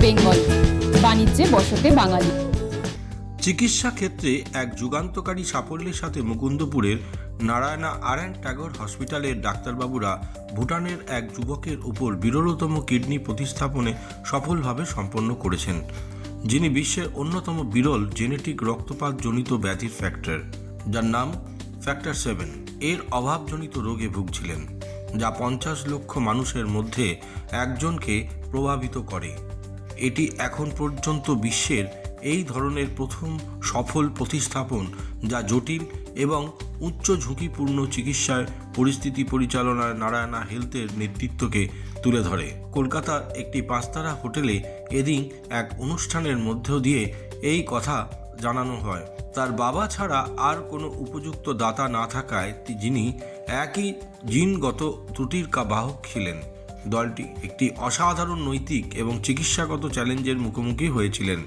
বেঙ্গল। বাণিজ্যে বসতে বাঙালি। চিকিৎসা ক্ষেত্রে এক যুগান্তকারী সাফল্যের সাথে মুকুন্দপুরের নারায়ণা আর অ্যান্ড ট্যাগর হসপিটালের ডাক্তারবাবুরা ভুটানের এক যুবকের উপর বিরলতম কিডনি প্রতিস্থাপনে সফলভাবে সম্পন্ন করেছেন, যিনি বিশ্বের অন্যতম বিরল জেনেটিক রক্তপাতজনিত ব্যাধির ফ্যাক্টর, যার নাম ফ্যাক্টর সেভেন। এর অভাবজনিত রোগে ভুগছিলেন, যা পঞ্চাশ লক্ষ মানুষের মধ্যে একজনকে প্রভাবিত করে। এটি এখন পর্যন্ত বিশ্বের এই ধরনের প্রথম সফল প্রতিস্থাপন যা জটিল এবং উচ্চ ঝুঁকিপূর্ণ চিকিৎসার পরিস্থিতি পরিচালনায় নারায়ণা হেলথের নেতৃত্বকে তুলে ধরে। কলকাতার একটি পাঁচতারা হোটেলে এদিন এক অনুষ্ঠানের মধ্য দিয়ে এই কথা জানানো হয়। তার বাবা ছাড়া আর কোনো উপযুক্ত দাতা না থাকায় যিনি একই জিনগত ত্রুটির বাহক ছিলেন দলটি একটি অসাধারণ নৈতিক এবং চিকিৎসাগত চ্যালেঞ্জের মুখোমুখি হয়েছিলেন।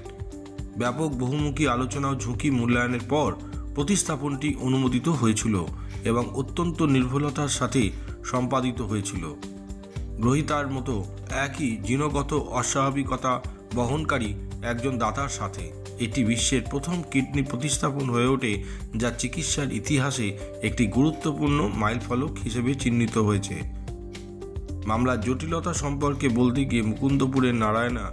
ব্যাপক বহুমুখী আলোচনা ও ঝুঁকি মূল্যায়নের পর প্রতিস্থাপনটি অনুমোদিত হয়েছিল এবং অত্যন্ত নির্ভুলতার সাথে সম্পাদিত হয়েছিল। গ্রহিতার মতো একই জিনগত অস্বাভাবিকতা বহনকারী একজন দাতার সাথে, এটি বিশ্বের প্রথম কিডনি প্রতিস্থাপন হয়ে ওঠে যা চিকিৎসার ইতিহাসে একটি গুরুত্বপূর্ণ মাইলফলক হিসেবে চিহ্নিত হয়েছে। মামলার জটিলতা সম্পর্কে বলতে গিয়ে মুকুন্দপুরের নারায়ণা,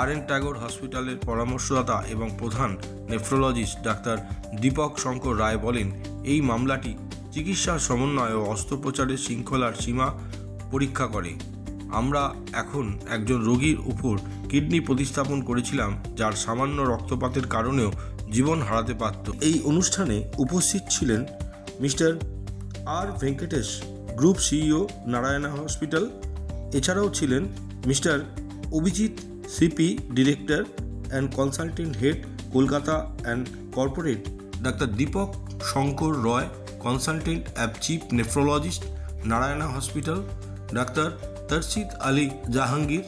আর এন ট্যাগর হসপিটালের পরামর্শদাতা এবং প্রধান নেফ্রোলজিস্ট ডাক্তার দীপক শঙ্কর রায় বলেন, এই মামলাটি চিকিৎসার সমন্বয় ও অস্ত্রোপচারের শৃঙ্খলার সীমা পরীক্ষা করে। আমরা এখন একজন রোগীর উপর কিডনি প্রতিস্থাপন করেছিলাম, যার সামান্য রক্তপাতের কারণেও জীবন হারাতে পারত। এই অনুষ্ঠানে উপস্থিত ছিলেন mister R Venkatesh group CEO Narayana hospital. এছাড়াও ছিলেন mister Abhijit C P, director and consultant head, Kolkata and corporate. Doctor Deepak Shankar Roy, consultant of chief nephrologist, Narayana hospital. Doctor Tarshid Ali Jahangir,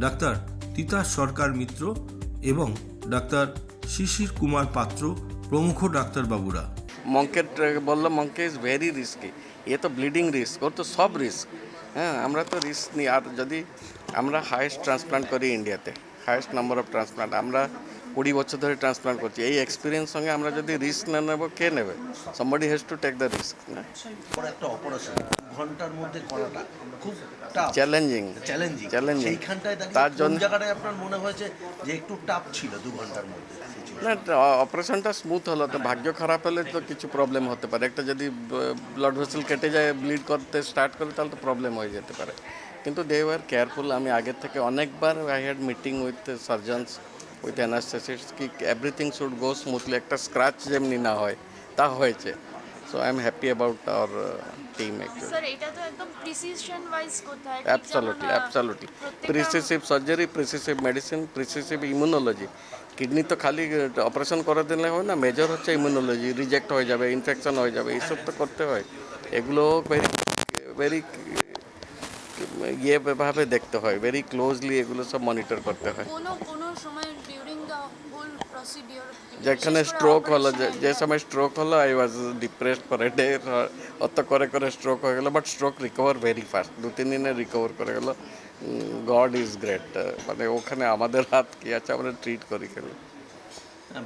doctor Titas Sarkar Mitra এবং doctor Shishir Kumar Patra, প্রমুখ ডাক্তারবাবুরা। মঙ্কের বলল মঙ্কে is very risky এ তো bleeding risk ওর তো সব রিস্ক হ্যাঁ আমরা তো রিস্ক নিই। আর যদি আমরা হায়েস্ট ট্রান্সপ্লান্ট করি ইন্ডিয়াতে হায়েস্ট নাম্বার অফ ট্রান্সপ্লান্ট আমরা কুড়ি বছর ধরে ট্রান্সপ্লান্ট করছি। এই এক্সপিরিয়েন্স সঙ্গে আমরা যদি রিস্ক না নেব কে নেবে? Somebody has to take the risk না? পরে একটা অপারেশন ঘণ্টার মধ্যে করাটা খুব চ্যালেঞ্জিং চ্যালেঞ্জিং চ্যালেঞ্জিং সেইখানটায় তার জন্য জায়গাটায় আপনার মনে হয়েছে যে একটু টাফ ছিল দু ঘণ্টার মধ্যে? না অপারেশনটা স্মুথ হলো তো ভাগ্য খারাপ হলে তো কিছু প্রবলেম হতে পারে। একটা যদি ব্লাড ভেসেল কেটে যায় ব্লিড করতে স্টার্ট করে তাহলে তো প্রবলেম হয়ে যেতে পারে। কিন্তু দে ওয়ার কেয়ারফুল আমি আগের থেকে অনেকবার I had meeting with surgeons with anaesthetist কি এভরিথিং শুড গো স্মুথলি একটা স্ক্র্যাচ যেমনি না হয় তা হয়েছে। So I am happy about our team absolutely absolutely precision surgery precision medicine precision immunology kidney তো খালি অপারেশন করে দিলে হয় না মেজর হচ্ছে ইমিউনোলজি রিজেক্ট হয়ে যাবে ইনফেকশন হয়ে যাবে এইসব তো করতে হয়। এগুলো ভেরি ভেরি ইয়ে ভাবে দেখতে হয় ভেরি ক্লোজলি এগুলো সব মনিটর করতে হয়। যেখানে স্ট্রোক হলো যে- যে সময় স্ট্রোক হলো I was depressed for a day অত করে করে স্ট্রোক হয়ে গেলো but stroke recover very fast দু তিন দিনে রিকভার করে গেলো। God is great. মানে ওখানে আমাদের হাত কি আছে আমরা ট্রিট করি খেলো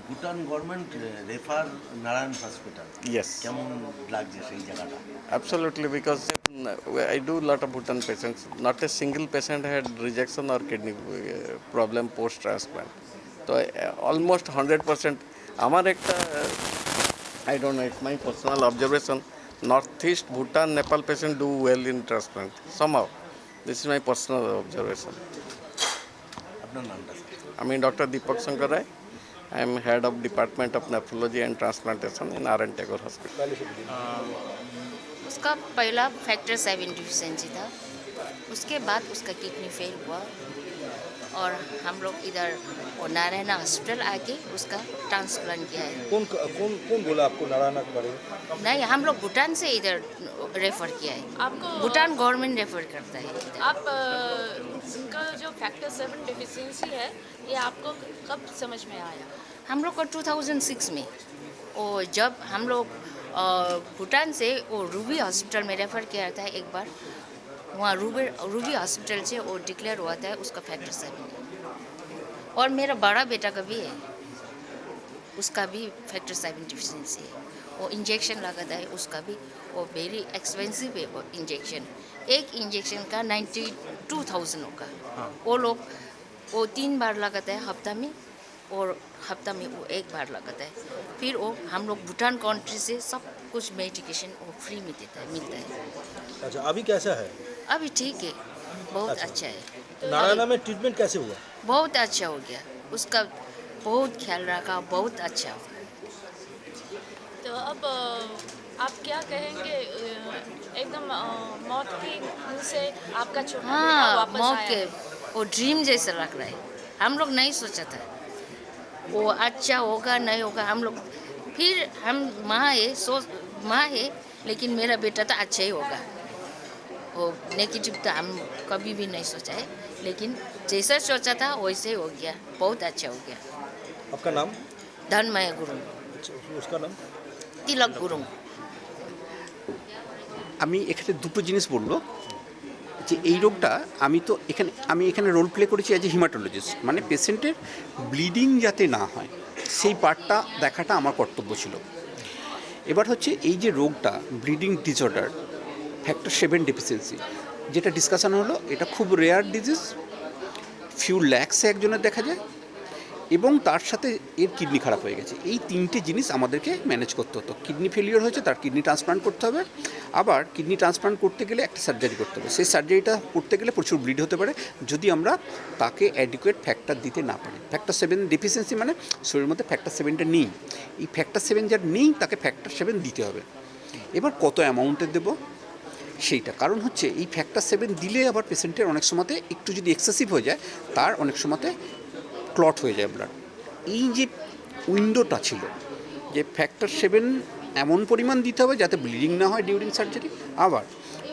Bhutan government refer Narayan hospital. Yes কেমন লাগছে সেই জায়গাটা? Because uh, I do a lot of Bhutan patients. Not a single patient had rejection or kidney uh, problem post transplant. So uh, almost hundred percent. আমার একটা I don't know it's my personal observation north east Bhutan Nepal patient do well in transplant some somehow this is my personal observation I mean doctor Deepak Shankar Roy I am head of department of nephrology and transplantation in R N Tagore hospital उसका पहला factor seven deficiency था। उसके बाद उसका kidney fail हुआ और हम लोग इधर वो नारायणा हॉस्पिटल आके उसका ट्रांसप्लांट किया है। कौन कौन कौन बोला आपको नारायणा के बारे? में नहीं हम लोग भूटान से इधर रेफर किया है। आपको भूटान गवर्नमेंट रेफर करता है आप इनका जो फैक्टर सेवन डिफिशियंसी है ये आपको कब समझ में आया? हम लोग को 2006 में। वो जब हम लोग भूटान से वो रूबी हॉस्पिटल में रेफ़र किया था एक बार वहाँ रूबी रूबी हॉस्पिटल से वो डिक्लेयर हुआ था उसका फैक्टर सेवन। और मेरा बड़ा बेटा का भी है। उसका भी फैक्टर सेवन डिफिशिएंसी है। वो इंजेक्शन लगाता है उसका भी। वो वेरी एक्सपेंसिव है वो इंजेक्शन एक इंजेक्शन का नाइन्टी टू थाउज़ेंड होगा। वो लोग वो तीन बार लगाता है हफ़्ता में और हफ़्ता में वो एक बार लगाता है। फिर वो हम लोग भूटान कंट्री से सब कुछ मेडिकेशन वो फ्री में देता है मिलता है। अच्छा अभी कैसा है? अभी ठीक है। बहुत अच्छा। अच्छा है। नारायणा में ट्रीटमेंट कैसे हुआ? बहुत अच्छा हो गया। उसका बहुत ख्याल रखा बहुत अच्छा हुआ। तो अब आप क्या कहेंगे? एकदम मौत की से आपका छोटा हाँ वापस मौत आया। के वो ड्रीम जैसा लग रहा है। हम लोग नहीं सोचा था। वो अच्छा होगा नहीं होगा हम लोग फिर हम माँ है सोच माँ है लेकिन मेरा बेटा तो अच्छा ही होगा। वो नेगेटिव तो हम कभी भी नहीं सोचा है लेकिन जैसा सोचा था वैसे ही हो गया बहुत अच्छा हो गया आपका नाम धनमय गुरु अच्छा, उसका नाम तिलक गुरु আমি এখানে দুটো জিনিস বলবো যে এই রোগটা আমি তো এখানে আমি এখানে রোল প্লে করেছি অ্যাজ এ হিমাটোলজিস্ট মানে পেশেন্টের ব্লিডিং যাতে না হয় সেই পার্টটা দেখাটা আমার কর্তব্য ছিল এবার হচ্ছে এই যে রোগটা bleeding disorder factor seven deficiency যেটা ডিসকাশন হলো, এটা খুব রেয়ার ডিজিজ ফিউ ল্যাক্সে একজনের দেখা যায়, এবং তার সাথে এর কিডনি খারাপ হয়ে গেছে। এই তিনটে জিনিস আমাদেরকে ম্যানেজ করতে হতো। কিডনি ফেলিওর হয়েছে, তার কিডনি ট্রান্সপ্লান্ট করতে হবে, আবার কিডনি ট্রান্সপ্লান্ট করতে গেলে একটা সার্জারি করতে হবে। সেই সার্জারিটা করতে গেলে প্রচুর ব্লিড হতে পারে, যদি আমরা তাকে অ্যাডিকুয়েট ফ্যাক্টর দিতে না পারি। ফ্যাক্টর সেভেন ডেফিসিয়েন্সি মানে শরীরের মধ্যে ফ্যাক্টর সেভেনটা নেই। এই ফ্যাক্টর সেভেন যার নেই, তাকে ফ্যাক্টর সেভেন দিতে হবে। এবার কত অ্যামাউন্টের দেবো? সেইটা। কারণ হচ্ছে এই ফ্যাক্টর সেভেন দিলে আবার পেশেন্টের অনেক সময়তে একটু যদি এক্সেসিভ হয়ে যায়, তার অনেক সময়তে ক্লট হয়ে যায় ব্লাড এই যে উইন্ডোটা ছিল, যে ফ্যাক্টর সেভেন এমন পরিমাণ দিতে হবে যাতে ব্লিডিং না হয় ডিউরিং সার্জারি আবার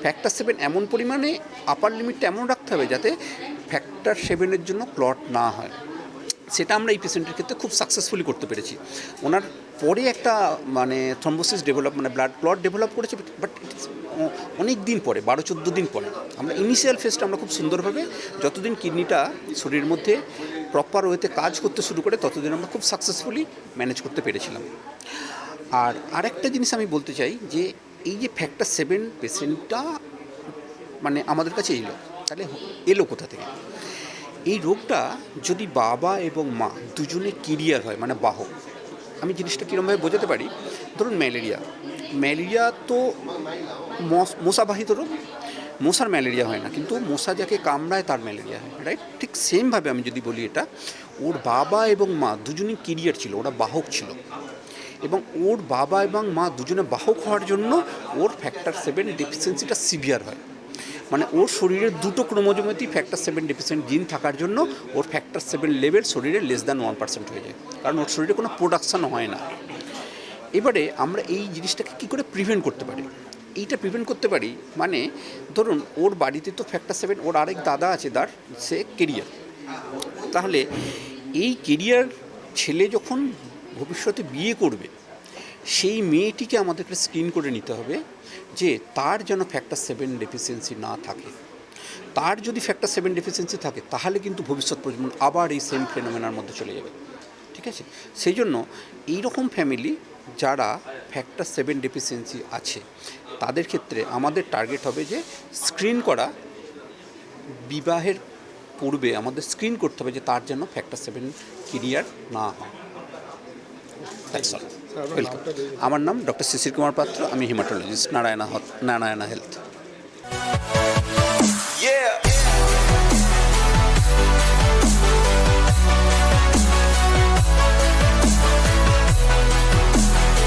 ফ্যাক্টর সেভেন এমন পরিমাণে আপার লিমিটটা এমন রাখতে হবে যাতে ফ্যাক্টর সেভেনের জন্য ক্লট না হয়। সেটা আমরা এই পেশেন্টের ক্ষেত্রে খুব সাকসেসফুলি করতে পেরেছি। ওনার পরে একটা মানে থ্রম্বোসিস ডেভেলপ মানে ব্লাড ক্লট ডেভেলপ করেছে বাট অনেক দিন পরে, বারো, চোদ্দ দিন পরে। আমরা ইনিশিয়াল ফেজটা আমরা খুব সুন্দরভাবে যতদিন কিডনিটা শরীরের মধ্যে প্রপার ওয়েতে কাজ করতে শুরু করে, ততদিন আমরা খুব সাকসেসফুলি ম্যানেজ করতে পেরেছিলাম। আর আরেকটা জিনিস আমি বলতে চাই যে, এই যে ফ্যাক্টর সেভেন পেশেন্টটা মানে আমাদের কাছে এলো, তাহলে এলো কোথা থেকে? এই রোগটা যদি বাবা এবং মা দুজনে কেরিয়ার হয় মানে বাহক আমি জিনিসটা কীরকমভাবে বোঝাতে পারি? ধরুন ম্যালেরিয়া। ম্যালেরিয়া তো মশ- মশাবাহিত রোগ। মশার ম্যালেরিয়া হয় না, কিন্তু মশা যাকে কামড়ায় তার ম্যালেরিয়া হয় রাইট ঠিক সেমভাবে আমি যদি বলি এটা, ওর বাবা এবং মা দুজনেই কেরিয়ার ছিল, ওরা বাহক ছিল। এবং ওর বাবা এবং মা দুজনে বাহক হওয়ার জন্য ওর ফ্যাক্টর সেভেন ডেফিসিয়েন্সিটা সিভিয়ার হয়। মানে ওর শরীরের দুটো ক্রোমোজোমেতেই ফ্যাক্টর সেভেন ডেফিসিয়েন্ট জিন থাকার জন্য ওর ফ্যাক্টর সেভেন লেভেল শরীরে লেস দ্যান ওয়ান পার্সেন্ট হয়ে যায়। কারণ ওর শরীরে কোনো প্রোডাকশান হয় না। এবারে আমরা এই জিনিসটাকে কী করে প্রিভেন্ট করতে পারি? এইটা প্রিভেন্ট করতে পারি মানে ধরুন ওর বাড়িতে তো ফ্যাক্টর সেভেন ওর আরেক দাদা আছে তার, সে কেরিয়ার তাহলে এই কেরিয়ার ছেলে যখন ভবিষ্যতে বিয়ে করবে সেই মেয়েটিকে আমাদেরকে স্ক্রিন করে নিতে হবে যে তার যেন ফ্যাক্টর সেভেন ডেফিসিয়েন্সি না থাকে। তার যদি ফ্যাক্টর সেভেন ডেফিসিয়েন্সি থাকে, তাহলে কিন্তু ভবিষ্যৎ প্রজন্ম আবার এই সেম ফেনোমেনার মধ্যে চলে যাবে। ঠিক আছে? সেই জন্য এই রকম ফ্যামিলি যারা ফ্যাক্টর সেভেন ডেফিসিয়েন্সি আছে, তাদের ক্ষেত্রে আমাদের টার্গেট হবে যে স্ক্রিন করা। বিবাহের পূর্বে আমাদের স্ক্রিন করতে হবে যে তার যেন ফ্যাক্টর সেভেন ক্লিয়ার না হয়। That's all. Welcome. আমার নাম ডক্টর শিশির কুমার পাত্র, আমি haematologist, Narayana Narayana health Yeah.